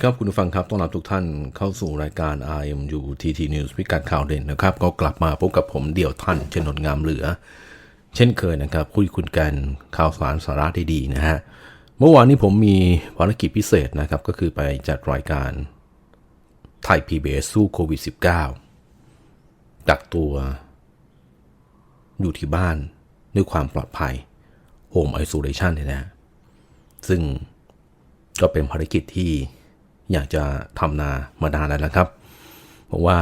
ดีครับคุณผู้ฟังครับต้อนรับทุกท่านเข้าสู่รายการ RMU TT News พิกัดข่าวเด่นนะครับ ก็กลับมาพบกับผมเดี่ยวท่านชนนงามเหลือ เช่นเคยนะครับ คุยคุณกันข่าวสารสาระดีๆนะฮะเมื่อวานนี้ผมมีภารกิจพิเศษนะครับ ก็คือไปจัดรายการไทย PBS สู้โควิด -19 กักตัวอยู่ที่บ้านด้วยความปลอดภัย Home Isolation เนี่ยนะฮะซึ่งก็เป็นภารกิจที่ อยากจะทำนามานานแล้วนะครับ เพราะว่า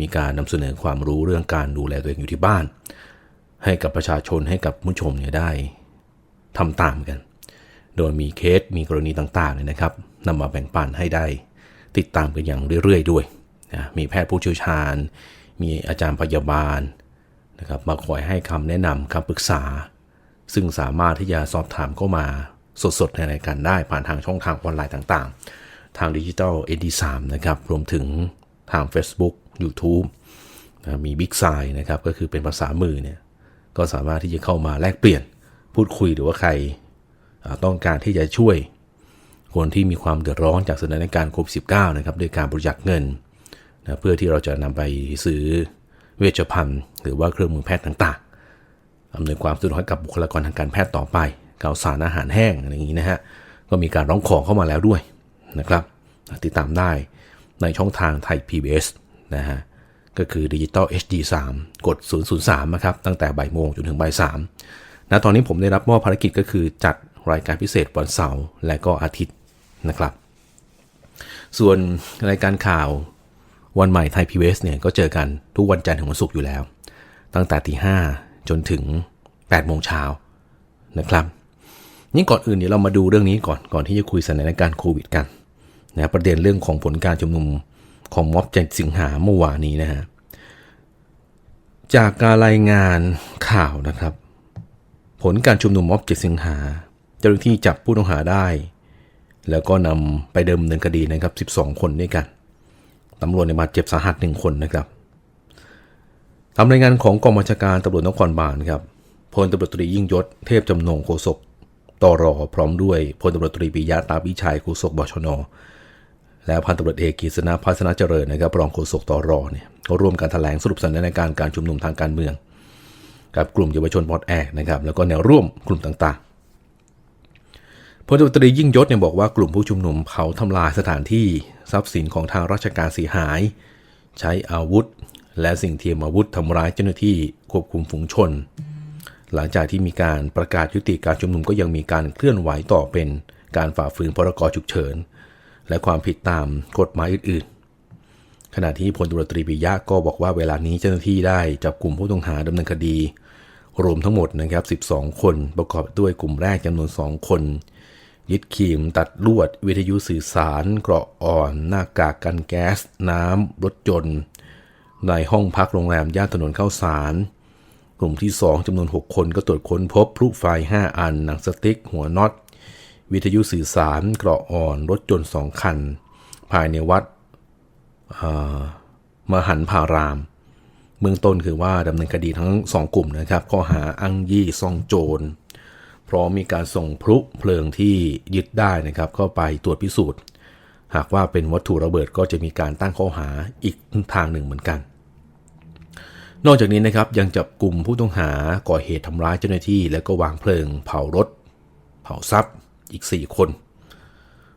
มีการนำเสนอความรู้เรื่องการดูแลตัวเองอยู่ที่บ้าน ให้กับประชาชนให้กับผู้ชมเนี่ยได้ทำตามกัน โดยมีเคสมีกรณีต่างๆเนี่ยนะครับนำมาแบ่งปันให้ได้ติดตามกันอย่างเรื่อยๆ ด้วยนะมีแพทย์ผู้เชี่ยวชาญ มีอาจารย์พยาบาลนะครับมาคอยให้คำแนะนำคำปรึกษา ซึ่งสามารถที่จะสอบถามเข้ามาสดๆในรายการได้ผ่านทางช่องทางออนไลน์ต่างๆ ทางดิจิทัล AD3 นะครับ รวมถึงทาง Facebook YouTube นะมี Big s i นะครับ ก็คือเป็นภาษามือเนี่ย ก็สามารถที่จะเข้ามาแลกเปลี่ยน พูดคุยหรือว่าใครต้องการที่จะช่วย คนที่มีความเดือดร้อนจากสถานการณ์โควิด -19 นะครับด้วยการบริจาคเงินนะเพื่อที่เราจะนำไปซื้อเวชภัณฑ์ หรือว่าเครื่องมือแพทย์ต่างๆอำนวยความสะดวกให้กับบุคลากรทางการแพทย์ต่อไปข่าวสารอาหารแห้งอะไรอย่างนี้นะฮะก็มีการร้องขอเข้ามาแล้วด้วย นะครับ ติดตามได้ในช่องทางไทย PBS นะฮะ ก็คือดิจิตอล HD 3 กด 003 นะครับ ตั้งแต่บ่ายโมงจนถึงบ่าย3นะตอนนี้ผมได้รับมอบภารกิจก็คือจัดรายการพิเศษวันเสาร์และก็อาทิตย์นะครับ ส่วนรายการข่าววันใหม่ไทย PBS เนี่ยก็เจอกันทุกวันจันทร์ถึงวันศุกร์อยู่แล้ว ตั้งแต่ตีห้าจนถึง8โมงเช้านะครับนี่ก่อนอื่นเดี๋ยวเรามาดูเรื่องนี้ก่อนก่อนที่จะคุยสถานการณ์โควิดกัน นะประเด็นเรื่องของผลการชุมนุมของม็อบจ็ดสิงหาเมื่อวานนี้นะฮะจากการรายงานข่าวนะครับ ผลการชุมนุมม็อบเจ็ดสิงหา เจ้าหน้าที่จับผู้ต้องหาได้ แล้วก็นำไปเดิมเนินคดีนะครับ 12 คนด้วยกันตำรวจในบาดเจ็บสาหัสหนึ่งคนนะครับตามรายงานของกองบัญชาการตำรวจนครบาลครับพลตำรวจตรียิ่งยศเทพจำนงโฆษกตรอพร้อมด้วยพลตำรวจตรีปิยะตาวิชัยโฆษกบชน และพันตำรวจเอกกฤษณะพัฒนาเจริญนะครับรองโฆษกตรเนี่ยก็ร่วมกันแถลงสรุปสถานการณ์การชุมนุมทางการเมือง กับกลุ่มเยาวชนปลดแอกนะครับแล้วก็แนวร่วมกลุ่มต่างๆพลตำรวจตรียิ่งยศเนี่ยบอกว่ากลุ่มผู้ชุมนุมเผาทำลายสถานที่ทรัพย์สินของทางราชการเสียหาย ใช้อาวุธ และสิ่งเทียมอาวุธทำร้ายเจ้าหน้าที่ควบคุมฝูงชน หลังจากที่มีการประกาศยุติการชุมนุมก็ยังมีการเคลื่อนไหวต่อเป็นการฝ่าฝืนพรกฉุกเฉิน และความผิดตามกฎหมายอื่นๆ ขณะที่พลตุรตรีปิยะก็บอกว่าเวลานี้เจ้าหน้าที่ได้จับกลุ่มผู้ต้องหาดำเนินคดี รวมทั้งหมดนะครับ 12 คนประกอบด้วยกลุ่มแรกจำนวน 2 คน ยึดขีมตัดลวด วิทยุสื่อสาร เกราะอ่อน หน้ากากกันแก๊ส น้ำรถยนต์ในห้องพักโรงแรมย่านถนนเข้าสารกลุ่มที่ 2จำนวน 6 คนก็ตรวจค้นพบพลุไฟ 5 อัน หนังสติ๊ก หัวน็อต วิทยุสื่อสารเกราะอ่อนรถยนต์สองคัน ภายในวัดมหันพาราม เมืองต้นคือว่าดำเนินคดีทั้งสองกลุ่มนะครับ ข้อหาอ้งยี่ซ่องโจร พร้อมมีการส่งพลุเพลิงที่ยึดได้นะครับเข้าไปตรวจพิสูจน์ หากว่าเป็นวัตถุระเบิดก็จะมีการตั้งข้อหาอีกทางหนึ่งเหมือนกัน นอกจากนี้นะครับยังจับกลุ่มผู้ต้องหาก่อเหตุทำร้ายเจ้าหน้าที่ แล้วก็วางเพลิงเผารถ เผาทรัพย์ อีก 4 คน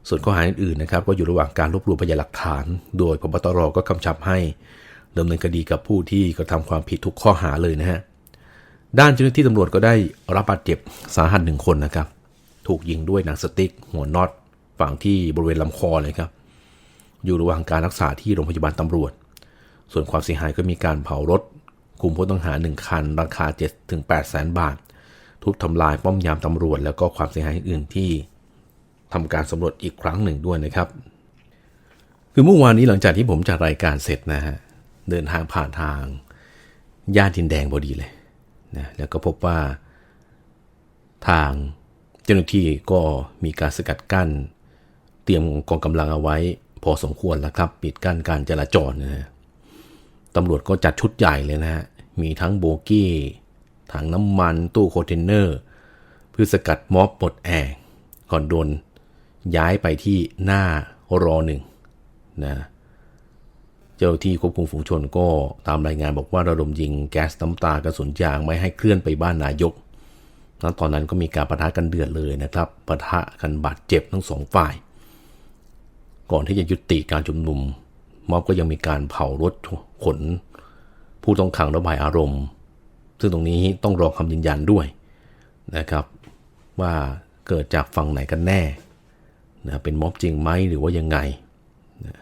ส่วนข้อหาอื่นๆนะครับก็อยู่ระหว่างการรวบรวมพยานหลักฐาน โดยพบตรก็กำชับให้ดำเนินคดีกับผู้ที่กระทำความผิดทุกข้อหาเลยนะฮะด้านเจ้าหน้าที่ตำรวจก็ได้รับบาดเจ็บสาหัสหนึ่งคนนะครับ ถูกยิงด้วยหนังสติ๊ก หัวน็อตฝั่งที่บริเวณลำคอเลยครับ อยู่ระหว่างการรักษาที่โรงพยาบาลตำรวจ ส่วนความเสียหายก็มีการเผารถ คุมผู้ต้องหาหนึ่งคัน ราคา7ถึง8แสนบาท ทุบทำลายป้อมยามตำรวจ แล้วก็ความเสียหายอื่นที่ทำการสำรวจอีกครั้งหนึ่งด้วยนะครับ คือเมื่อวานนี้หลังจากที่ผมจัดรายการเสร็จนะฮะเดินทางผ่านทางย่านดินแดงพอดีเลยนะแล้วก็พบว่าทางเจ้าหน้าที่ก็มีการสกัดกั้น เตรียมกองกำลังเอาไว้ พอสมควรแล้วครับปิดกั้นการจราจรนะฮะตำรวจก็จัดชุดใหญ่เลยนะฮะมีทั้งโบกี้ ถังน้ำมันตู้คอนเทนเนอร์ เพื่อสกัดม็อบปลดแอกก่อนโดนย้ายไปที่หน้ารอหนึ่งนะเจ้าที่ควบคุมฝูงชนก็ตามรายงานบอกว่าระดมยิงแก๊สน้ำตากระสุนยางไม่ให้เคลื่อนไปบ้านนายกแล้วตอนนั้นก็มีการประทะกันเดือดเลยนะครับปะทะกันบาดเจ็บทั้งสองฝ่าย ก่อนที่จะยุติการชุมนุมม็อบก็ยังมีการเผารถขน ผู้ต้องขังระบายอารมณ์ ซึ่งตรงนี้ต้องรอคำยืนยันด้วยนะครับ ว่าเกิดจากฝั่งไหนกันแน่นะเป็นม็อบจริงไหมหรือว่ายังไงนะ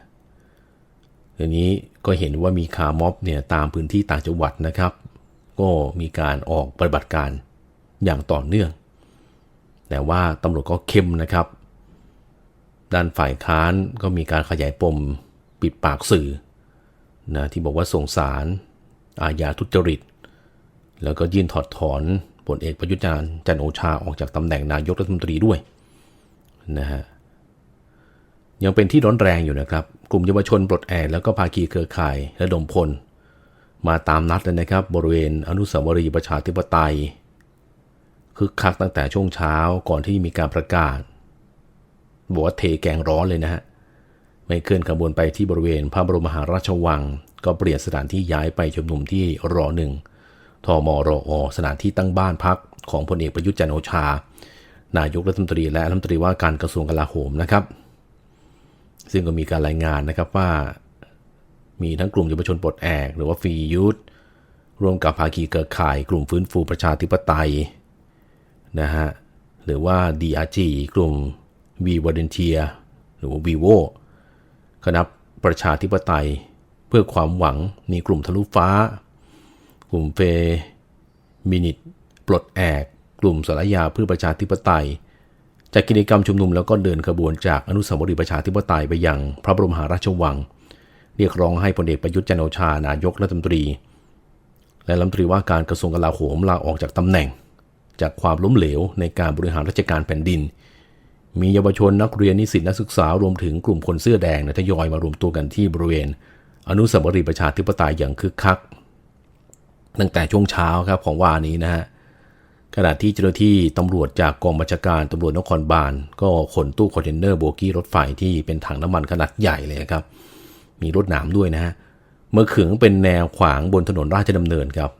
ทีนี้ก็เห็นว่ามีคาม็อบเนี่ยตามพื้นที่ต่างจังหวัดนะครับ ก็มีการออกปฏิบัติการอย่างต่อเนื่อง แต่ว่าตำรวจก็เข้มนะครับ ด้านฝ่ายค้านก็มีการขยายปมปิดปากสื่อนะที่บอกว่าส่งสารอาญาทุจริต แล้วก็ยื่นถอดถอนพลเอกประยุทธ์จันทร์โอชาออกจากตำแหน่งนายกรัฐมนตรีด้วยนะฮะยังเป็นที่ร้อนแรงอยู่นะครับ กลุ่มเยาวชนปลดแอกแล้วก็ภาคีเครือข่ายและดมพล มาตามนัดเลยนะครับ บริเวณอนุสาวรีย์ประชาธิปไตยคึกคักตั้งแต่ช่วงเช้าก่อนที่มีการประกาศบอกว่าเทแกงร้อนเลยนะฮะไม่เคลื่อนขบวนไปที่บริเวณพระบรมมหาราชวัง ก็เปลี่ยนสถานที่ย้ายไปชุมนุมที่รอหนึ่ง ทมรอสถานที่ตั้งบ้านพักของพลเอกประยุทธ์จันโอชา นายกรัฐมนตรีและรัฐมนตรีว่าการกระทรวงกลาโหมนะครับ ซึ่งก็มีการรายงานนะครับว่า มีทั้งกลุ่มเยาวชนปลดแอกหรือว่าฟรียูธร่วมกับภาคีเครือข่ายกลุ่มฟื้นฟูประชาธิปไตยนะฮะหรือว่า DRG กลุ่ม V v o l u n t e e r หรือว่า Vivo คณะประชาธิปไตย เพื่อความหวังมีกลุ่มทะลุฟ้า ลุ่มเฟมินิตปลดแอก กลุ่มสารยาเพื่อประชาธิปไตยจากกิจกรรมชุมนุมแล้วก็เดินขบวนจากอนุสาวรีย์ประชาธิปไตยไปยังพระบรมหาราชวัง เรียกร้องให้พลเอกประยุทธ์จันโอชานายกรัฐมนตรี และรัฐมนตรีว่าการกระทรวงกลาโหมลาออกจากตำแหน่ง จากความล้มเหลวในการบริหารราชการแผ่นดิน มีเยาวชนนักเรียนนิสิตนักศึกษารวมถึงกลุ่มคนเสื้อแดงทยอยมารวมตัวกันที่บริเวณ อนุสาวรีย์ประชาธิปไตยอย่างคึกคัก ตั้งแต่ช่วงเช้าครับของวานนี้นะฮะขณะที่เจ้าหน้าที่ตำรวจจากกองบัญชาการตำรวจนครบาลก็ขนตู้คอนเทนเนอร์โบกี้รถไฟที่เป็นถังน้ำมันขนาดใหญ่เลยครับ มีรถหนามด้วยนะฮะเมื่อขึงเป็นแนวขวางบนถนนราชดำเนินครับ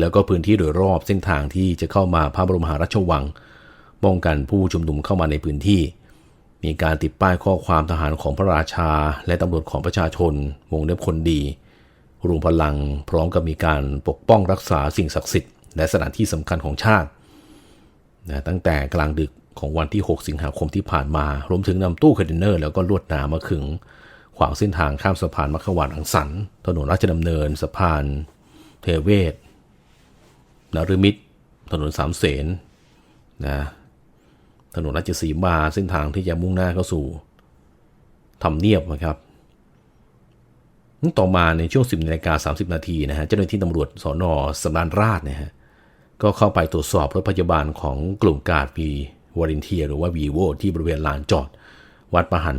แล้วก็พื้นที่โดยรอบเส้นทางที่จะเข้ามาพระบรมมหาราชวังป้องกันผู้ชุมนุมเข้ามาในพื้นที่ มีการติดป้ายข้อความทหารของพระราชา และตำรวจของประชาชนวงเล็บคนดี รวมพลังพร้อมกับมีการปกป้องรักษาสิ่งศักดิ์สิทธิ์และสถานที่สำคัญของชาตินะตั้งแต่กลางดึกของวันที่ 6 สิงหาคมที่ผ่านมา รวมถึงนำตู้คอนเทนเนอร์แล้วก็ลวดหนามมาขึง ขวางเส้นทางข้ามสะพานมัคควานอังสันถนนราชดำเนิน สะพาน เทเวศนฤมิตรถนนสามเสนนะถนนราชสีมาเส้นทางที่จะมุ่งหน้าเข้าสู่ทำเนียบนะครับ ต่อมาในช่วง 10นาฬิกา30 นาทีนะฮะเจ้าหน้าที่ตำรวจสอนอสำราญราชนะฮะก็เข้าไปตรวจสอบรถพยาบาลของกลุ่มกาดวีวอรินเทียหรือว่าวีโวที่บริเวณลานจอด วัดประหัน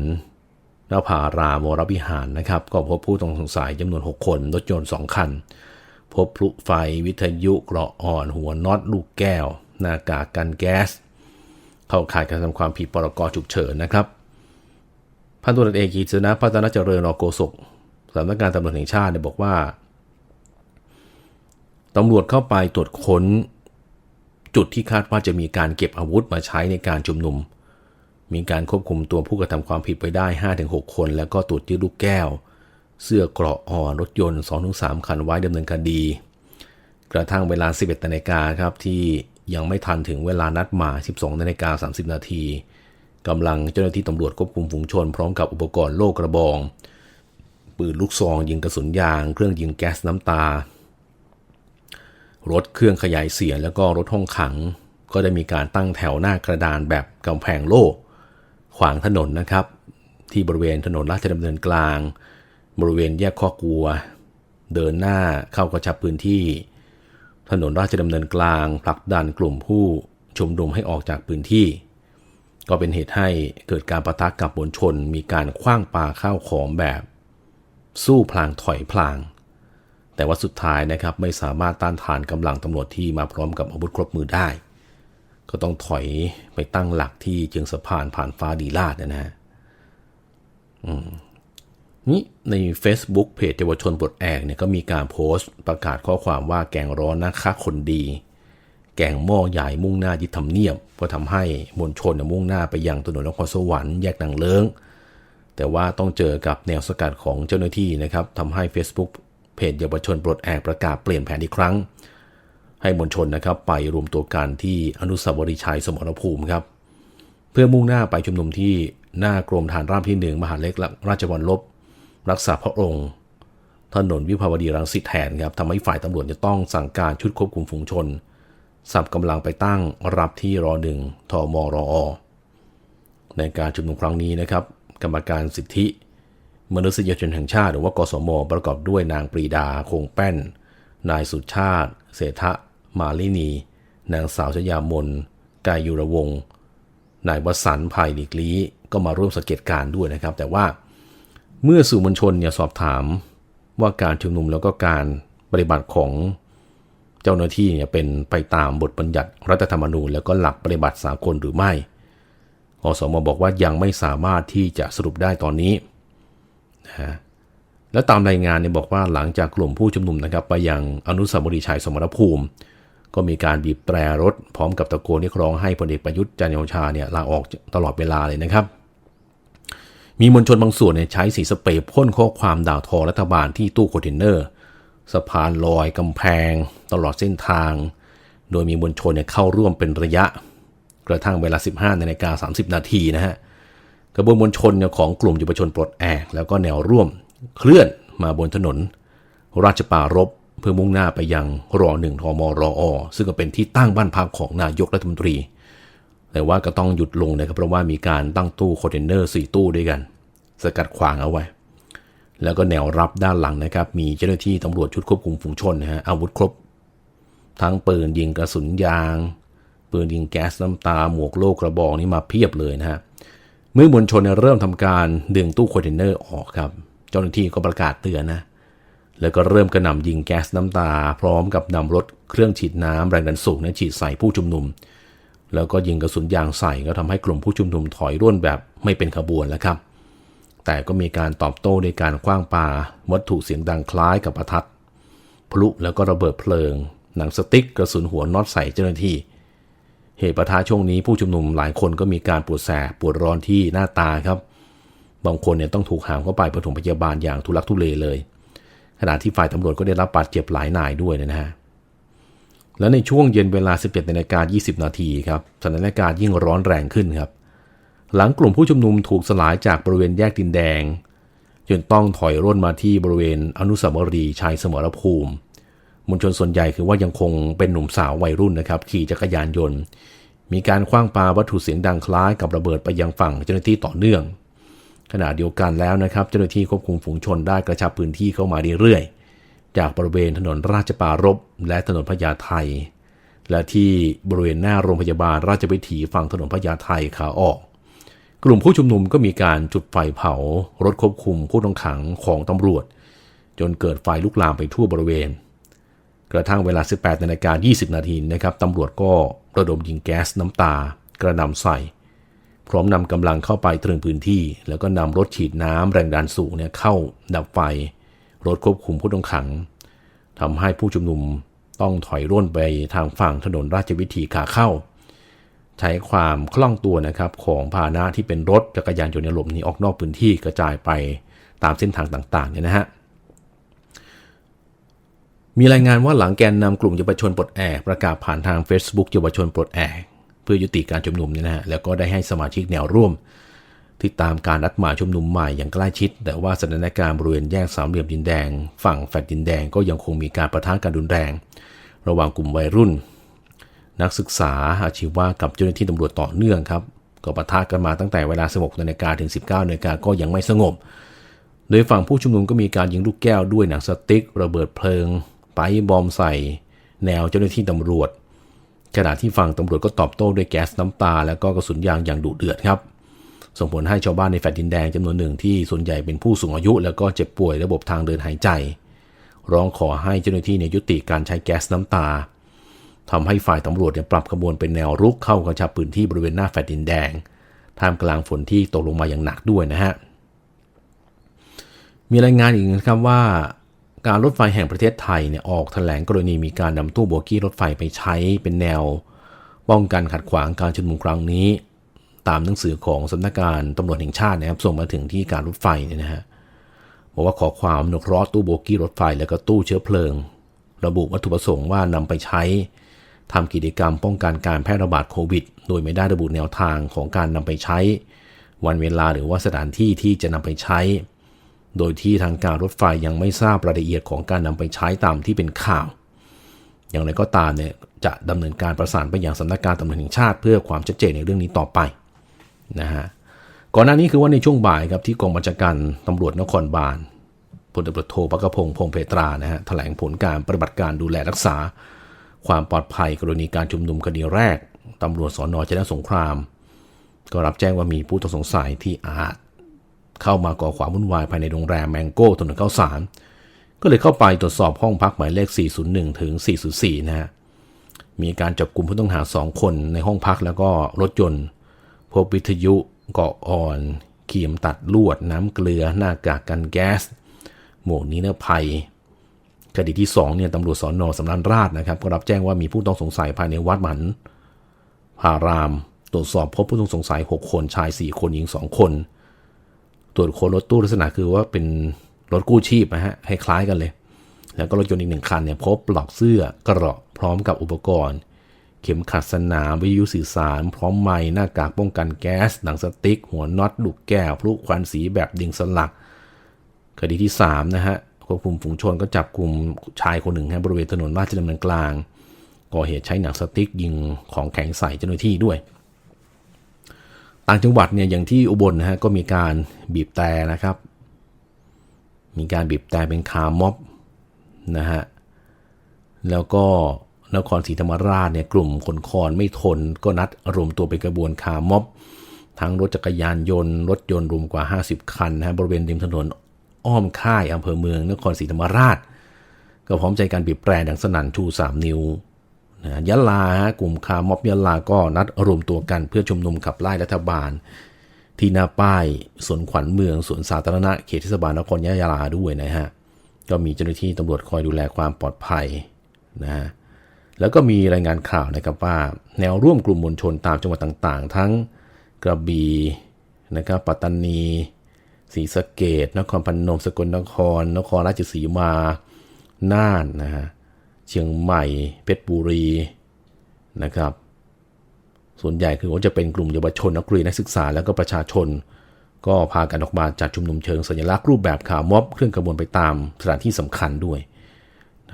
นภารามวรวิหารนะครับ ก็พบผู้ต้องสงสัยจำนวน 6 คน รถยนต์ 2 คัน พบพลุไฟวิทยุเกราะอ่อน หัวน็อตลูกแก้ว หน้ากากกันแก๊ส เข้าข่ายการทำความผิดปรกฉุกเฉินนะครับ พันตำรเอกกิจนะพัฒนาเจริญรอโกศก สำนักงานตำรวจแห่งชาติเนี่ยบอกว่าตำรวจเข้าไปตรวจค้นจุดที่คาดว่าจะมีการเก็บอาวุธมาใช้ในการชุมนุม มีการควบคุมตัวผู้กระทำความผิดไปได้ 5-6 คน แล้วก็ตรวจยึดลูกแก้ว เสื้อเกราะอ่อนรถยนต์ 2-3 คันไว้ดำเนินคดี กระทั่งเวลา 11นาฬิกาครับที่ยังไม่ทันถึงเวลานัดหมาย 12นาฬิกา30 นาทีกำลังเจ้าหน้าที่ตำรวจควบคุมฝูงชน พร้อมกับอุปกรณ์โล่กระบอง ปืนลูกซองยิงกระสุนยาง เครื่องยิงแก๊สน้ำตา รถเครื่องขยายเสียงแล้วก็รถห้องขัง ก็ได้มีการตั้งแถวหน้ากระดานแบบกำแพงโล่ขวางถนนนะครับ ที่บริเวณถนนราชดำเนินกลาง บริเวณแยกข้อกัว เดินหน้าเข้ากระชับพื้นที่ ถนนราชดำเนินกลางผลักดันกลุ่มผู้ชุมนุมให้ออกจากพื้นที่ ก็เป็นเหตุให้เกิดการประทะกับมวลชน มีการคว้างปาข้าวของแบบ สู้พลางถอยพลาง แต่ว่าสุดท้ายนะครับไม่สามารถต้านทานกำลังตำรวจที่มาพร้อมกับอาวุธครบมือได้ ก็ต้องถอยไปตั้งหลักที่เชิงสะพานผ่านฟ้าดีลาดนะฮะนี่ใน Facebook เพจเยาวชนปลดแอกเนี่ยก็มีการโพสต์ประกาศข้อความว่าแกงร้อนนะคะคนดี แกงหม้อใหญ่มุ่งหน้ายึดทำเนียบ ก็ทำให้มวลชนเนี่ยมุ่งหน้าไปยังถนนนครสวรรค์แยกนางเลิง แต่ว่าต้องเจอกับแนวสกัดของเจ้าหน้าที่นะครับทำให้ Facebook เพจเยาวชนปลดแอกประกาศเปลี่ยนแผนอีกครั้ง ให้มวลชนนะครับไปรวมตัวกันที่อนุสาวรีย์ชัยสมรภูมิครับ เพื่อมุ่งหน้าไปชุมนุมที่หน้ากรมฐานราบที่หนึ่งมหาเล็กราชวัลลบ รักษาพระองค์ ถนนวิภาวดีรังสิตแทนครับทำให้ฝ่ายตำรวจจะต้องสั่งการชุดควบคุมฝูงชนสับกำลังไปตั้งรับที่รอหนึ่งทมรออในการชุมนุมครั้งนี้นะครับ กรรมการสิทธิ มนุษยชนแห่งชาติหรือว่ากสมประกอบด้วยนางปรีดาคงแป้น นายสุชาติเศรษฐะมาลินี นางสาวชยามนกายยุรวงนายวสันภัยหลีกลี้ ก็มาร่วมสังเกตการด้วยนะครับ แต่ว่าเมื่อสื่อมวลชนเนี่ยสอบถามว่าการชุมนุมแล้วก็การปฏิบัติของเจ้าหน้าที่เนี่ยเป็นไปตามบทบัญญัติรัฐธรรมนูญ แล้วก็หลักปฏิบัติสากลหรือไม่ อสมบอกว่ายังไม่สามารถที่จะสรุปได้ตอนนี้นะฮะแล้วตามรายงานเนี่ยบอกว่าหลังจากกลุ่มผู้ชุมนุมนะครับไปยังอนุสาวรีย์ชัยสมรภูมิ ก็มีการบีบแตรรถพร้อมกับตะโกนเรียกร้องให้พลเอกประยุทธ์จันทร์โอชาเนี่ยลาออกตลอดเวลาเลยนะครับ มีมวลชนบางส่วนเนี่ยใช้สีสเปรย์พ่นข้อความด่าทอรัฐบาลที่ตู้คอนเทนเนอร์ สะพานลอยกำแพง ตลอดเส้นทาง โดยมีมวลชนเนี่ยเข้าร่วมเป็นระยะ กระทั่งเวลา 15นาฬิกา30 นาทีนะฮะกระบวนมวลชนของกลุ่มเยาวชนปลดแอกแล้วก็แนวร่วมเคลื่อนมาบนถนน ราชปารบเพื่อมุ่งหน้าไปยังรอหนึ่งทมรออซึ่งก็เป็นที่ตั้งบ้านพักของนายกรัฐมนตรี แต่ว่าก็ต้องหยุดลงนะครับเพราะว่ามีการตั้งตู้คอนเทนเนอร์4ตู้ด้วยกัน สกัดขวางเอาไว้ แล้วก็แนวรับด้านหลังนะครับ มีเจ้าหน้าที่ตำรวจชุดควบคุมฝูงชนนะฮะอาวุธครบ ทั้งปืนยิงกระสุนยาง ปืนยิงแก๊สน้ำตาหมวกโล่กระบอกนี่มาเพียบเลยนะฮะเมื่อมวลชนเริ่มทำการดึงตู้คอนเทนเนอร์ออกครับ เจ้าหน้าที่ก็ประกาศเตือนนะแล้วก็เริ่มกระหน่ำยิงแก๊สน้ำตา พร้อมกับนำรถเครื่องฉีดน้ำแรงดันสูงเนี่ยฉีดใส่ผู้ชุมนุม แล้วก็ยิงกระสุนยางใส่ก็ทำให้กลุ่มผู้ชุมนุมถอยร่นแบบไม่เป็นขบวนแล้วครับ แต่ก็มีการตอบโต้ในการคว้างปาวัตถุเสียงดังคล้ายกับประทัดพลุแล้วก็ระเบิดเพลิง หนังสติ๊กกระสุนหัวน็อตใส่เจ้าหน้าที่ เหตุประทะช่วงนี้ผู้ชุมนุมหลายคนก็มีการปวดแสบปวดร้อนที่หน้าตาครับ บางคนเนี่ยต้องถูกหามเข้าไปปฐมพยาบาลอย่างทุลักทุเลเลย ขณะที่ฝ่ายตำรวจก็ได้รับบาดเจ็บหลายนายด้วยนะฮะ แล้วในช่วงเย็นเวลา 17นาฬิกา20 นาทีครับสถานการณ์ยิ่งร้อนแรงขึ้นครับ หลังกลุ่มผู้ชุมนุมถูกสลายจากบริเวณแยกดินแดงจนต้องถอยร่นมาที่บริเวณอนุสาวรีย์ชัยสมรภูมิ มวลชนส่วนใหญ่คือว่ายังคงเป็นหนุ่มสาววัยรุ่นนะครับ ขี่จักรยานยนต์ มีการคว้างปาวัตถุเสียงดังคล้ายกับระเบิดไปยังฝั่งเจ้าหน้าที่ต่อเนื่อง ขณะเดียวกันแล้วนะครับ เจ้าหน้าที่ควบคุมฝูงชนได้กระชับพื้นที่เข้ามาเรื่อยๆ จากบริเวณถนนราชปารบและถนนพญาไทและที่บริเวณหน้าโรงพยาบาลราชวิถีฝั่งถนนพญาไทขาออก กลุ่มผู้ชุมนุมก็มีการจุดไฟเผารถควบคุมผู้ต้องขังของตำรวจ จนเกิดไฟลุกลามไปทั่วบริเวณ กระทั่งเวลา 18นาฬิกา20 นาทีนะครับตำรวจก็ระดมยิงแก๊สน้ำตา กระนำใส่ พร้อมนำกำลังเข้าไปตรึงพื้นที่ แล้วก็นำรถฉีดน้ำแรงดันสูงเนี่ยเข้าดับไฟ รถควบคุมผู้ต้องขังทำให้ผู้ชุมนุมต้องถอยร่นไปทางฝั่งถนนราชวิถีขาเข้า ใช้ความคล่องตัวนะครับของพาหนะที่เป็นรถจักรยานยนต์หลบหนีออกนอกพื้นที่กระจายไปตามเส้นทางต่างๆเนี่ยนะฮะ มีรายงานว่าหลังแกนนำกลุ่มเยาวชนปลดแอกประกาศผ่านทาง Facebook เยาวชนปลดแอกเพื่อยุติการชุมนุมเนี่ยนะฮะแล้วก็ได้ให้สมาชิกแนวร่วมติดตามการนัดหมายชุมนุมใหม่อย่างใกล้ชิด แต่ว่าสถานการณ์บริเวณแยกสามเหลี่ยมดินแดง ฝั่งแฟลตดินแดงก็ยังคงมีการประทะกันรุนแรง ระหว่างกลุ่มวัยรุ่น นักศึกษาอาชีวะกับเจ้าหน้าที่ตำรวจต่อเนื่องครับก็ปะทะกันมาตั้งแต่เวลา 16นาฬิกาถึง 19นาฬิกาก็ยังไม่สงบ โดยฝั่งผู้ชุมนุมก็มีการยิงลูกแก้วด้วยหนังสติ๊ก ระเบิดเพลิง ไปบอมใส่ แนวเจ้าหน้าที่ตำรวจ ขณะที่ฝั่งตำรวจก็ตอบโต้ด้วยแก๊สน้ำตา และก็กระสุนยางอย่างดุเดือดครับ ส่งผลให้ชาวบ้านในแฟลตดินแดงจำนวนหนึ่งที่ส่วนใหญ่เป็นผู้สูงอายุ แล้วก็เจ็บป่วยระบบทางเดินหายใจ ร้องขอให้เจ้าหน้าที่เนี่ยยุติการใช้แก๊สน้ำตาทำให้ฝ่ายตำรวจเนี่ยปรับขบวนเป็นแนวรุกเข้ากระชับพื้นที่บริเวณหน้าแฟลตดินแดงท่ามกลางฝนที่ตกลงมาอย่างหนักด้วยนะฮะมีรายงานอีกนะครับว่า การรถไฟแห่งประเทศไทยเนี่ยออกแถลงกรณีมีการนำตู้โบกี้รถไฟไปใช้เป็นแนว ป้องกันขัดขวางการชุมนุมครั้งนี้ ตามหนังสือของสำนักงานตำรวจแห่งชาตินะครับส่งมาถึงที่การรถไฟเนี่ยนะฮะบอกว่าขอความอนุเคราะห์ตู้โบกี้รถไฟ และก็ตู้เชื้อเพลิง ระบุวัตถุประสงค์ว่านำไปใช้ทำกิจกรรมป้องกันการแพร่ระบาดโควิด โดยไม่ได้ระบุแนวทางของการนำไปใช้ วันเวลาหรือว่าสถานที่ที่จะนำไปใช้ โดยที่ทางการรถไฟยังไม่ทราบรายละเอียดของการนำไปใช้ตามที่เป็นข่าว อย่างไรก็ตามเนี่ยจะดำเนินการประสานไปยังสำนักงานตำรวจแห่งชาติเพื่อความชัดเจนในเรื่องนี้ต่อไปนะฮะก่อนหน้านี้คือว่าในช่วงบ่ายครับที่กองบัญชาการตำรวจนครบาลพลตำรวจโทปักกพงษ์พงเพตรานะฮะแถลงผลการปฏิบัติการดูแลรักษา ความปลอดภัยกรณีการชุมนุมคดีแรกตำรวจสอนอชนะสงคราม ก็รับแจ้งว่ามีผู้ต้องสงสัยที่อาจ เข้ามาก่อความวุ่นวายภายในโรงแรมแมงโก้ถนนข้าวสาร ก็เลยเข้าไปตรวจสอบห้องพักหมายเลข 401 ถึง 404 นะฮะ มีการจับกลุ่มผู้ต้องหา 2 คนในห้องพักแล้วก็รถยนต์ พบวิทยุเกาะอ่อนเขียมตัดลวดน้ำเกลือหน้ากากกันแก๊ส หมวกนิรภัยคดีที่2เนี่ยตำรวจสอนอสำนักราชนะครับ ก็รับแจ้งว่ามีผู้ต้องสงสัยภายในวัดหมันพาราม ตรวจสอบพบผู้ต้องสงสัย 6 คนชาย 4 คนหญิง 2 คน ตรวจค้นรถตู้ลักษณะคือว่าเป็นรถกู้ชีพนะฮะให้คล้ายกันเลย แล้วก็รถยนต์อีกหนึ่งคันเนี่ยพบปลอกเสื้อกระพร้อมกับอุปกรณ์ เข็มขัดสนามวิทยุสื่อสาร พร้อมไม้หน้ากากป้องกันแก๊ส หนังสติ๊ก หัวน็อตลูกแก้วพลุควันสีแบบดิงสลัก คดีที่ 3 นะฮะควบคุมฝูงชนก็จับกลุ่มชายคนหนึ่งฮะบริเวณถนนราชดำเนินกลางก่อเหตุใช้หนังสติ๊กยิงของแข็งใส่เจ้าหน้าที่ด้วย ต่างจังหวัดเนี่ยอย่างที่อุบลนะฮะก็มีการบีบแต่นะครับ มีการบีบแต่เป็นคาร์ม็อบนะฮะแล้วก็นครศรีธรรมราชเนี่ยกลุ่มคนคอนไม่ทนก็นัดรวมตัวเป็นกระบวนคาร์ม็อบ ทั้งรถจักรยานยนต์ รถยนต์รวมกว่า 50 คันนะฮะบริเวณริมถนนอ้อมค่ายอำเภอเมือง นครศรีธรรมราช ก็พร้อมใจการบีบแตรดังสนั่นชู3นิ้ว ยะลาฮะกลุ่มคาร์ม็อบยะลาก็นัดรวมตัวกันเพื่อชุมนุมขับไล่รัฐบาล ที่หน้าป้ายสวนขวัญเมืองสวนสาธารณะเขตเทศบาลนครยะลาด้วยนะฮะก็มีเจ้าหน้าที่ตำรวจคอยดูแลความปลอดภัยนะฮะแล้วก็มีรายงานข่าวนะครับว่า แนวร่วมกลุ่มมวลชนตามจังหวัดต่างๆ ทั้งกระบี่นะครับปัตตานีศรีสะเกดนครพนมสกลนคร นครราชสีมา น่านนะฮะ เชียงใหม่ เพชรบุรีนะครับ ส่วนใหญ่คือว่าจะเป็นกลุ่มเยาวชนนักเรียนนักศึกษาแล้วก็ประชาชน ก็พากันออกมาจัดชุมนุมเชิงสัญลักษณ์รูปแบบข่าวม็อบเคลื่อนขบวนไปตามสถานที่สำคัญด้วย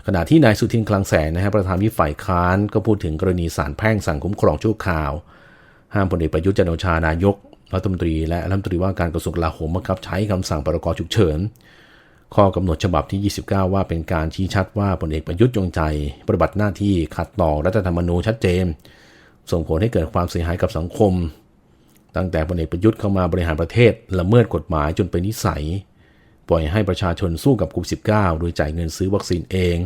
ขณะที่นายสุทินคลังแสงนะฮะประธานวิฝ่ายค้านก็พูดถึงกรณีสารแพ่งสั่งคุ้มครองชั่วคราว ห้ามพลเอกประยุทธ์จันโอชานายกรัฐมนตรีและรัฐมนตรีว่าการกระทรวงกลาโหมบังคับใช้คำสั่งพรกฉุกเฉิน ข้อกำหนดฉบับที่ 29 ว่าเป็นการชี้ชัดว่าพลเอกประยุทธ์จงใจ ปฏิบัติหน้าที่ขัดต่อรัฐธรรมนูญชัดเจน ส่งผลให้เกิดความเสียหายกับสังคม ตั้งแต่พลเอกประยุทธ์เข้ามาบริหารประเทศละเมิดกฎหมายจนเป็นนิสัย ปล่อยให้ประชาชนสู้กับโควิด -19 โดยจ่ายเงินซื้อวัคซีนเอง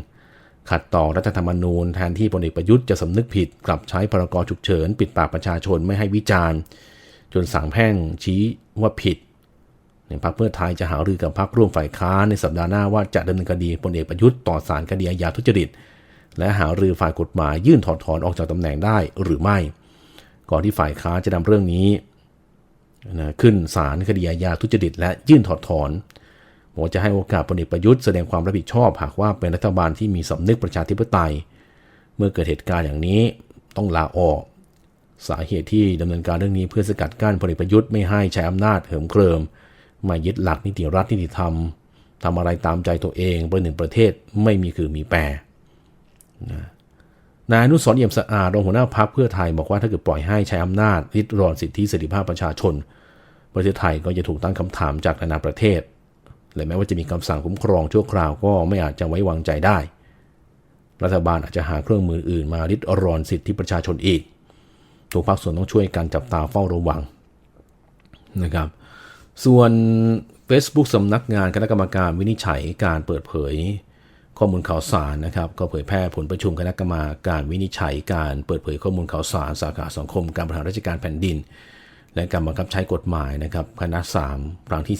ขัดต่อรัฐธรรมนูญแทนที่พลเอกประยุทธ์จะสำนึกผิดกลับใช้พรกฉุกเฉิน ปิดปากประชาชนไม่ให้วิจารณ์ จนสั่งแพ่งชี้ว่าผิด พรรคเพื่อไทยจะหารือกับพรรคร่วมฝ่ายค้านในสัปดาห์หน้าว่าจะดำเนินคดีพลเอกประยุทธ์ต่อศาลคดีอาญาทุจริต และหารือฝ่ายกฎหมายยื่นถอดถอนออกจากตำแหน่งได้หรือไม่ ก่อนที่ฝ่ายค้านจะนำเรื่องนี้นะขึ้นศาลคดีอาญาทุจริต และยื่นถอดถอนบอกว่าจะให้โอกาสพลเอกประยุทธ์แสดงความรับผิดชอบหากว่าเป็นรัฐบาลที่มีสำนึกประชาธิปไตย เมื่อเกิดเหตุการณ์อย่างนี้ต้องลาออก สาเหตุที่ดำเนินการเรื่องนี้เพื่อสกัดกั้นพลเอกประยุทธ์ไม่ให้ใช้อำนาจเหิมเกริม ไมายึดหลักนิติรัฐนิติธรรมทำอะไรตามใจตัวเองเป็นหนึ่งประเทศไม่มีคือมีแปรนะนายอนุสรเอี่ยมสะอาดรองหัวหน้าพักเพื่อไทยบอกว่าถ้าเกิดปล่อยให้ใช้อำนาจริดรอนสิทธิเสรีภาพประชาชน ประเทศไทยก็จะถูกตั้งคำถามจากนานาประเทศและแม้ว่าจะมีคำสั่งคุ้มครองชั่วคราวก็ไม่อาจจะไว้วางใจได้ รัฐบาลอาจจะหาเครื่องมืออื่นมาริดรอนสิทธิประชาชนอีกทุกภาคส่วนต้องช่วยกันจับตาเฝ้าระวังนะครับ ส่วน Facebook สำนักงานคณะกรรมการวินิจฉัยการเปิดเผย ข้อมูลข่าวสารนะครับก็เผยแพร่ผลประชุมคณะกรรมการวินิจฉัยการเปิดเผยข้อมูลข่าวสาร สาขาสังคมการบริหารราชการแผ่นดิน และการบังคับใช้กฎหมายนะครับคณะ3ครั้งที่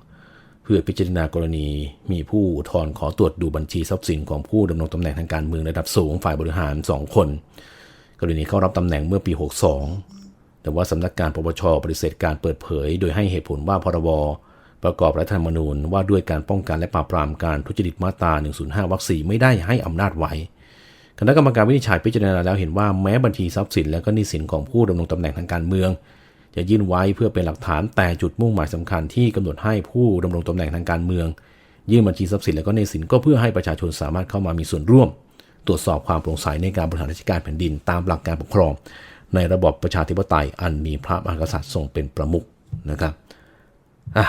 12 เพื่อพิจารณากรณีมีผู้อุทธรณ์ขอตรวจดูบัญชีทรัพย์สินของผู้ดำรงตำแหน่งทางการเมืองระดับสูงฝ่ายบริหาร 2 คน กรณีเข้ารับตำแหน่งเมื่อปี 62 แต่ว่าสำนักงานปปชปฏิเสธการเปิดเผย โดยให้เหตุผลว่าพรบประกอบรัฐธรรมนูญว่าด้วยการป้องกันและปราบปรามการทุจริตมาตรา 105 วรรค 4 ไม่ได้ให้อำนาจไว้ คณะกรรมการวินิจฉัยพิจารณาแล้วเห็นว่าแม้บัญชีทรัพย์สินและก็หนี้สินของผู้ดำรงตำแหน่งทางการเมือง จะยื่นไว้เพื่อเป็นหลักฐานแต่จุดมุ่งหมายสำคัญที่กำหนดให้ผู้ดำรงตำแหน่งทางการเมือง ยื่นบัญชีทรัพย์สินและก็หนี้สินก็เพื่อให้ประชาชนสามารถเข้ามามีส่วนร่วม ตรวจสอบความโปร่งใสในการบริหารราชการแผ่นดินตามหลักการปกครอง ในระบอบประชาธิปไตยอันมีพระมหากษัตริย์ทรงเป็นประมุขนะครับอะ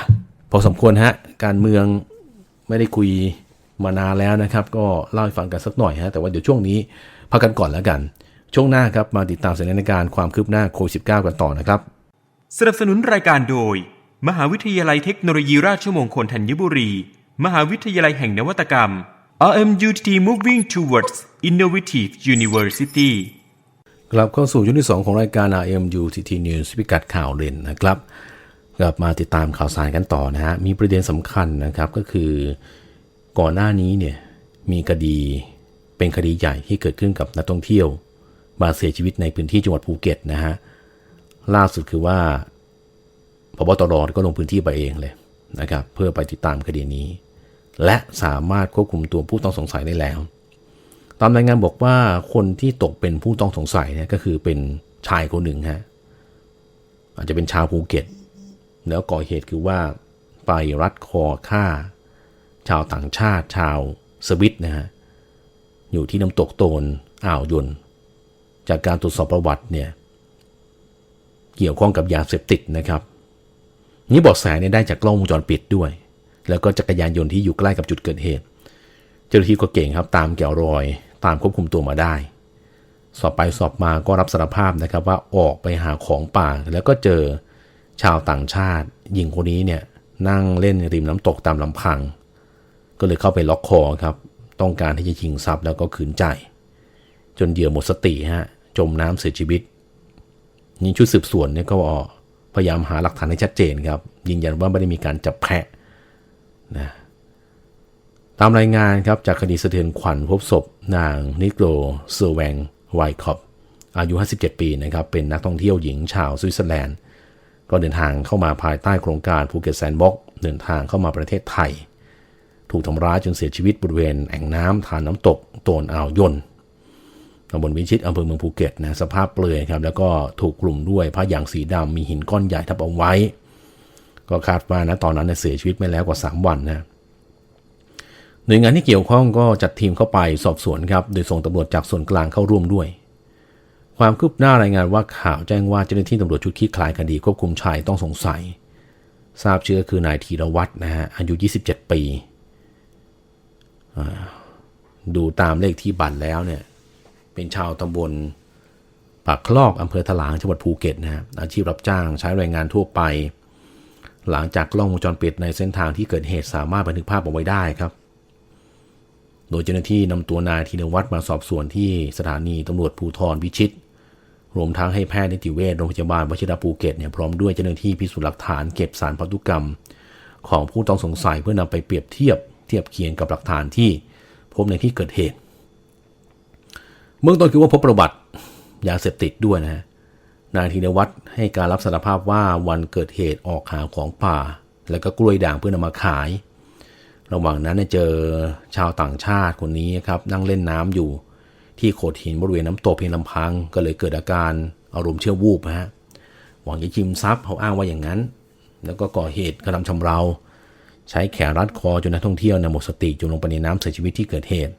พอสมควรฮะการเมืองไม่ได้คุยมานานแล้วนะครับ ก็เล่าให้ฟังกันสักหน่อยฮะแต่ว่าเดี๋ยวช่วงนี้พักกันก่อนแล้วกัน ช่วงหน้าครับมาติดตามสถานการณ์ความคืบหน้าโควิด 19 กันต่อนะครับ สนับสนุนรายการโดย มหาวิทยาลัยเทคโนโลยีราชมงคลธัญบุรี มหาวิทยาลัยแห่งนวัตกรรม RMUTT Moving Towards Innovative University กลับเข้าสู่ช่วงที่ 2 ของรายการ RMU TT News พิกัดข่าวเด่นนะครับกลับมาติดตามข่าวสารกันต่อนะฮะ มีประเด็นสำคัญนะครับก็คือก่อนหน้านี้เนี่ยมีคดีเป็นคดีใหญ่ที่เกิดขึ้นกับนักท่องเที่ยว มาเสียชีวิตในพื้นที่จังหวัดภูเก็ตนะฮะ ล่าสุดคือว่าพบตรก็ลงพื้นที่ไปเองเลยนะครับเพื่อไปติดตามคดีนี้ และสามารถควบคุมตัวผู้ต้องสงสัยได้แล้ว ตามรายงานบอกว่าคนที่ตกเป็นผู้ต้องสงสัยเนี่ยก็คือเป็นชายคนหนึ่งฮะอาจจะเป็นชาวภูเก็ต แล้วก่อเหตุคือว่าไปรัดคอฆ่า ชาวต่างชาติชาวสวิตนะฮะอยู่ที่น้ำตกโตนอ่าวยนจากการตรวจสอบประวัติเนี่ยเกี่ยวข้องกับยาเสพติดนะครับ นี่เบาะแสเนี่ยได้จากกล้องวงจรปิดด้วย แล้วก็จักรยานยนต์ที่อยู่ใกล้กับจุดเกิดเหตุ เจ้าหน้าที่ก็เก่งครับตามแกวรอย ตามควบคุมตัวมาได้ สอบไปสอบมาก็รับสารภาพนะครับว่าออกไปหาของป่าแล้วก็เจอชาวต่างชาติหญิงคนนี้เนี่ยนั่งเล่นริมน้ำตกตามลำพัง ก็เลยเข้าไปล็อกคอครับต้องการที่จะชิงทรัพย์แล้วก็ขืนใจ จนเหยื่อหมดสติฮะจมน้ำเสียชีวิตนี่ชุดสืบสวนเนี่ยก็พยายามหาหลักฐานให้ชัดเจนครับยืนยันว่าไม่ได้มีการจับแพะนะ ตามรายงานครับจากคดีสะเทือนขวัญพบศพ นางนิโกรเซอร์แวงไวคอปอายุ 57 ปีนะครับเป็นนักท่องเที่ยวหญิงชาวสวิตเซอร์แลนด์ ก็เดินทางเข้ามาภายใต้โครงการภูเก็ตแซนด์บ็อกเดินทางเข้ามาประเทศไทย ถูกทำร้ายจนเสียชีวิตบริเวณแอ่งน้ำทานน้ำตกโตนอ่าวยนตำบลวิชิตอำเภอเมืองภูเก็ตนะสภาพเปลือยครับแล้วก็ถูกกลุ่มด้วยผ้าอย่างสีดำมีหินก้อนใหญ่ทับเอาไว้ ก็คาดว่านะตอนนั้นเสียชีวิตไม่แล้วกว่า 3 วันนะ หน่วยงานที่เกี่ยวข้องก็จัดทีมเข้าไปสอบสวนครับ โดยส่งตำรวจจากส่วนกลางเข้าร่วมด้วย ความคืบหน้ารายงานว่าข่าวแจ้งว่าเจ้าหน้าที่ตำรวจชุดคลี่คลายคดีควบคุมชายต้องสงสัย ทราบชื่อคือนายธีรวัตรนะฮะอายุ 27 ปีดูตามเลขที่บัตรแล้วเนี่ย เป็นชาวตำบลปากคลอกอำเภอถลางจังหวัดภูเก็ตนะฮะอาชีพรับจ้างใช้แรงงานทั่วไป หลังจากกล้องวงจรปิดในเส้นทางที่เกิดเหตุสามารถบันทึกภาพเอาไว้ได้ครับ โดยเจ้าหน้าที่นำตัวนายธีนวัฒน์มาสอบสวนที่สถานีตำรวจภูธรวิชิต รวมทั้งให้แพทย์นิติเวชโรงพยาบาลวชิรภูเก็ตเนี่ยพร้อมด้วยเจ้าหน้าที่พิสูจน์หลักฐานเก็บสารพันธุกรรม ของผู้ต้องสงสัยเพื่อนำไปเปรียบเทียบเทียบเคียงกับหลักฐานที่พบในที่เกิดเหตุ เบื้องต้นคือว่าพบประวัติยาเสพติดด้วยนะฮะ นายธีนวัฒน์ให้การรับสารภาพว่าวันเกิดเหตุออกหาของป่า แล้วก็กล้วยด่างเพื่อนำมาขาย ระหว่างนั้นเจอชาวต่างชาติคนนี้ครับนั่งเล่นน้ำอยู่ ที่โขดหินบริเวณน้ำตกเพียงลำพัง ก็เลยเกิดอาการอารมณ์เชื่อวูบฮะหวังจะชิมทรัพย์เขาอ้างว่าอย่างนั้น แล้วก็ก่อเหตุกระทำชำเรา ใช้แขนรัดคอจนนักท่องเที่ยวนหมดสติจนลงไปในน้ำเสียชีวิตที่เกิดเหตุ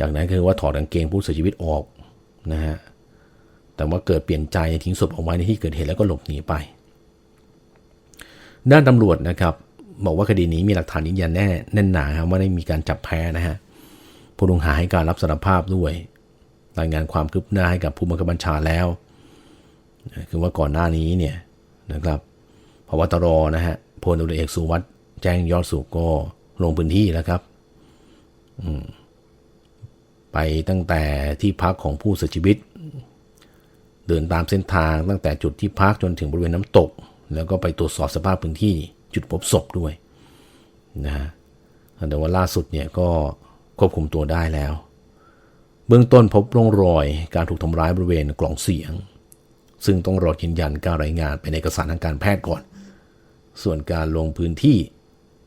จากนั้นคือว่าถอดกางเกงผู้เสียชีวิตออกนะฮะแต่ว่าเกิดเปลี่ยนใจทิ้งศพเอาไว้ในที่เกิดเหตุแล้วก็หลบหนีไป ด้านตำรวจนะครับ บอกว่าคดีนี้มีหลักฐานยืนยันแน่แน่นหนาครับว่าได้มีการจับแพ้นะฮะผู้ต้องหาให้การรับสารภาพด้วย รายงานความคืบหน้าให้กับผู้บังคับบัญชาแล้ว คือว่าก่อนหน้านี้เนี่ยนะครับพบตรนะฮะพลตำรวจเอกสุวัสด์แจ้งยอดสุขก็ลงพื้นที่แล้วครับไปตั้งแต่ที่พักของผู้เสียชีวิต เดินตามเส้นทางตั้งแต่จุดที่พักจนถึงบริเวณน้ำตก แล้วก็ไปตรวจสอบสภาพพื้นที่ จุดพบศพด้วยนะฮะแต่ว่าล่าสุดเนี่ยก็ควบคุมตัวได้แล้ว เบื้องต้นพบร่องรอยการถูกทำร้ายบริเวณกล่องเสียง ซึ่งต้องรอยืนยันการรายงานเป็นเอกสารทางการแพทย์ก่อน ส่วนการลงพื้นที่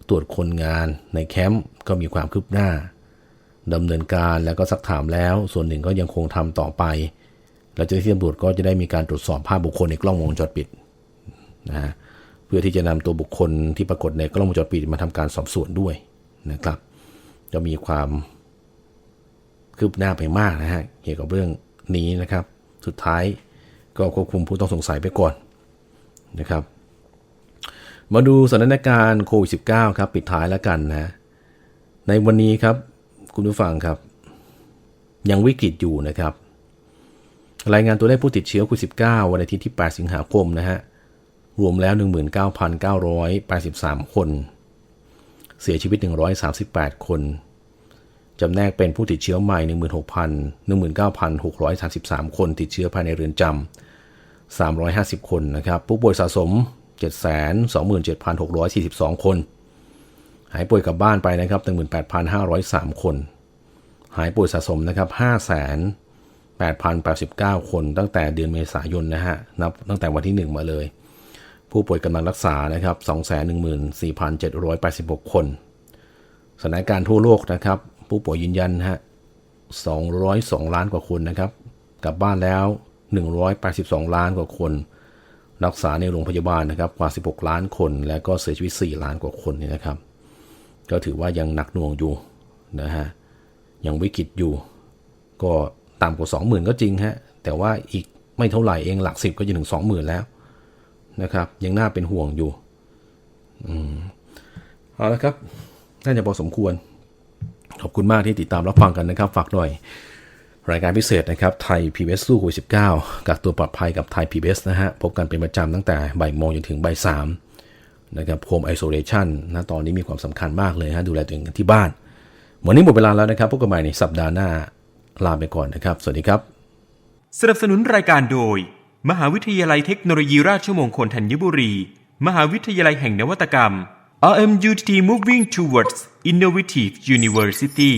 ตรวจคนงานในแคมป์ก็มีความคืบหน้าดำเนินการแล้วก็สักถามแล้ว ส่วนหนึ่งก็ยังคงทำต่อไป แล้วเจ้าหน้าที่ตำรวจก็จะได้มีการตรวจสอบภาพบุคคลในกล้องวงจรปิดนะฮะ เพื่อที่จะนำตัวบุคคลที่ปรากฏในกล้องวงจรปิดมาทำการสอบสวนด้วยนะครับ จะมีความคืบหน้าไปมากนะฮะเกี่ยวกับเรื่องนี้นะครับ สุดท้ายก็ควบคุมผู้ต้องสงสัยไปก่อนนะครับ มาดูสถานการณ์โควิด -19 ครับ ปิดท้ายแล้วกันนะในวันนี้ครับคุณผู้ฟังครับ ยังวิกฤตอยู่นะครับ รายงานตัวเลขผู้ติดเชื้อโควิด -19 วันอาทิตย์ที่ 8 สิงหาคมนะฮะ รวมแล้ว 19,983 คน เสียชีวิต 138 คน จำแนกเป็นผู้ติดเชื้อใหม่ 16,000 19,633 คนติดเชื้อภายในเรือนจำ 350 คนนะครับ ผู้ป่วยสะสม 727,642 คน หายป่วยกลับบ้านไปนะครับ 18,503 คน หายป่วยสะสมนะครับ5,8,089 คน ตั้งแต่เดือนเมษายนนะฮะ นับตั้งแต่วันที่ 1 มาเลย ผู้ป่วยกำลังรักษานะครับ214,786 คน สถานการณ์ทั่วโลกนะครับ ผู้ป่วยยืนยันฮะ202 ล้านกว่าคนนะครับ กลับบ้านแล้ว 182 ล้านกว่าคน รักษาในโรงพยาบาลนะครับกว่า 16 ล้านคน และก็เสียชีวิต 4 ล้านกว่าคนนี่นะครับ ก็ถือว่ายังหนักหน่วงอยู่นะฮะ ยังวิกฤตอยู่ ก็ต่ำกว่า 20,000 ก็จริงฮะ แต่ว่าอีกไม่เท่าไหร่เองหลักสิบก็จะถึง 20,000 แล้ว นะครับ ยังน่าเป็นห่วงอยู่อืมเอาละครับน่าจะพอสมควร ขอบคุณมากที่ติดตามรับฟังกันนะครับ ฝากหน่อยรายการพิเศษนะครับไทย PBS สู้โควิด19กักตัวปลอดภัยกับไทย PBS นะฮะ พบกันเป็นประจำตั้งแต่บ่ายโมงจนถึงบ่ายสามนะครับโฮมไอโซเลชันนะตอนนี้มีความสำคัญมากเลยฮะ ดูแลตัวเองกันที่บ้าน วันนี้หมดเวลาแล้วนะครับพบกันใหม่ในสัปดาห์หน้าลาไปก่อนนะครับ สวัสดีครับ สนับสนุนรายการโดย มหาวิทยาลัยเทคโนโลยีราชมงคลธัญบุรี มหาวิทยาลัยแห่งนวัตกรรม RMUTT Moving Towards Innovative University